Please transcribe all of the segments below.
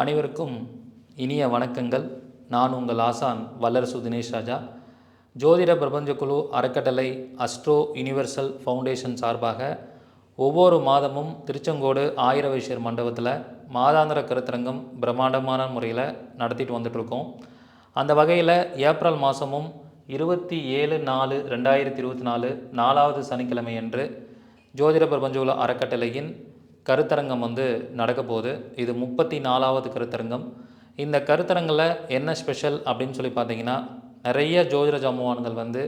அனைவருக்கும் இனிய வணக்கங்கள். நான் உங்கள் ஆசான் வல்லரசு தினேஷ் ராஜா. ஜோதிட பிரபஞ்ச குழு அறக்கட்டளை அஸ்ட்ரோ யூனிவர்சல் ஃபவுண்டேஷன் சார்பாக ஒவ்வொரு மாதமும் திருச்செங்கோடு ஆயிர மண்டபத்தில் மாதாந்திர கருத்தரங்கம் பிரம்மாண்டமான முறையில் நடத்திட்டு வந்துட்ருக்கோம். அந்த வகையில் ஏப்ரல் மாதமும் இருபத்தி ஏழு நாலு ரெண்டாயிரத்தி இருபத்தி நாலு நாலாவது சனிக்கிழமை அன்று ஜோதிட பிரபஞ்சகுல அறக்கட்டளையின் கருத்தரங்கம் வந்து நடக்க போகுது இது முப்பத்தி நாலாவது கருத்தரங்கம். இந்த கருத்தரங்கில் என்ன ஸ்பெஷல் அப்படின்னு சொல்லி பார்த்தீங்கன்னா நிறைய ஜோதிட ஜாமுவான்கள் வந்து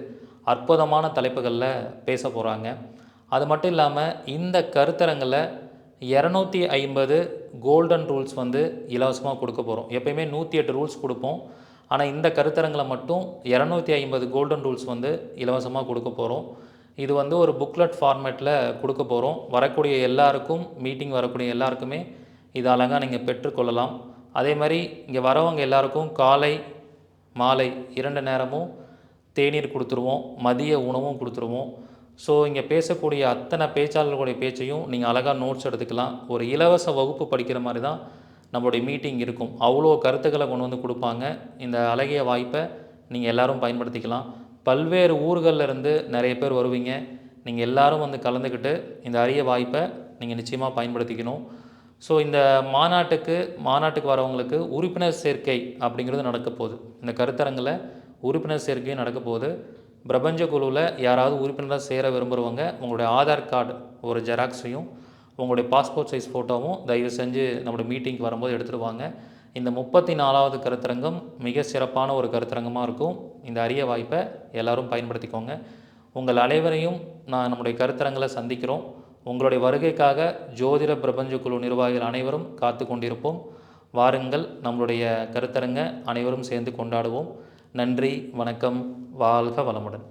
அற்புதமான தலைப்புகளில் பேச போகிறாங்க அது மட்டும் இல்லாமல் இந்த கருத்தரங்கில் இரநூத்தி ஐம்பது கோல்டன் ரூல்ஸ் வந்து இலவசமாக கொடுக்க போகிறோம் எப்பயுமே நூற்றி எட்டு ரூல்ஸ் கொடுப்போம். ஆனால் இந்த கருத்தரங்கில் மட்டும் இரநூத்தி ஐம்பது கோல்டன் ரூல்ஸ் வந்து இலவசமாக கொடுக்க போகிறோம் இது வந்து ஒரு புக்லெட் ஃபார்மேட்டில் கொடுக்க போகிறோம் வரக்கூடிய எல்லாருக்கும் மீட்டிங் வரக்கூடிய எல்லாருக்குமே இது அழகாக நீங்கள் பெற்றுக்கொள்ளலாம் அதே மாதிரி இங்கே வரவங்க எல்லாருக்கும் காலை மாலை இரண்டு நேரமும் தேநீர் கொடுத்துருவோம் மதிய உணவும் கொடுத்துருவோம். ஸோ இங்கே பேசக்கூடிய அத்தனை பேச்சாளர்களுடைய பேச்சையும் நீங்கள் அழகாக நோட்ஸ் எடுத்துக்கலாம். ஒரு இலவச வகுப்பு படிக்கிற மாதிரி தான் நம்மளுடைய மீட்டிங் இருக்கும். அவ்வளோ கருத்துக்களை கொண்டு வந்து கொடுப்பாங்க. இந்த அழகிய வாய்ப்பை நீங்கள் எல்லோரும் பயன்படுத்திக்கலாம். பல்வேறு ஊர்களில் இருந்து நிறைய பேர் வருவீங்க. நீங்கள் எல்லோரும் வந்து கலந்துக்கிட்டு இந்த அரிய வாய்ப்பை நீங்கள் நிச்சயமாக பயன்படுத்திக்கணும். ஸோ இந்த மாநாட்டுக்கு மாநாட்டுக்கு வரவங்களுக்கு உறுப்பினர் சேர்க்கை அப்படிங்கிறது நடக்க போகுது. இந்த கருத்தரங்கில் உறுப்பினர் சேர்க்கையும் நடக்க போகுது. பிரபஞ்ச குழுவில் யாராவது உறுப்பினராக சேர விரும்புகிறவங்க உங்களுடைய ஆதார் கார்டு ஒரு ஜெராக்ஸையும் உங்களுடைய பாஸ்போர்ட் சைஸ் ஃபோட்டோவும் தயவு செஞ்சு நம்மளுடைய மீட்டிங்க்கு வரும்போது எடுத்துகிட்டு வாங்க. இந்த முப்பத்தி நாலாவது கருத்தரங்கம் மிக சிறப்பான ஒரு கருத்தரங்கமாக இருக்கும். இந்த அரிய வாய்ப்பை எல்லோரும் பயன்படுத்திக்கோங்க. உங்கள் அனைவரையும் நான் நம்முடைய கருத்தரங்களை சந்திக்கிறோம். உங்களுடைய வருகைக்காக ஜோதிட பிரபஞ்ச குழு நிர்வாகிகள் அனைவரும் காத்து கொண்டிருப்போம். வாருங்கள் நம்மளுடைய கருத்தரங்க அனைவரும் சேர்ந்து கொண்டாடுவோம். நன்றி வணக்கம் வாழ்க வளமுடன்.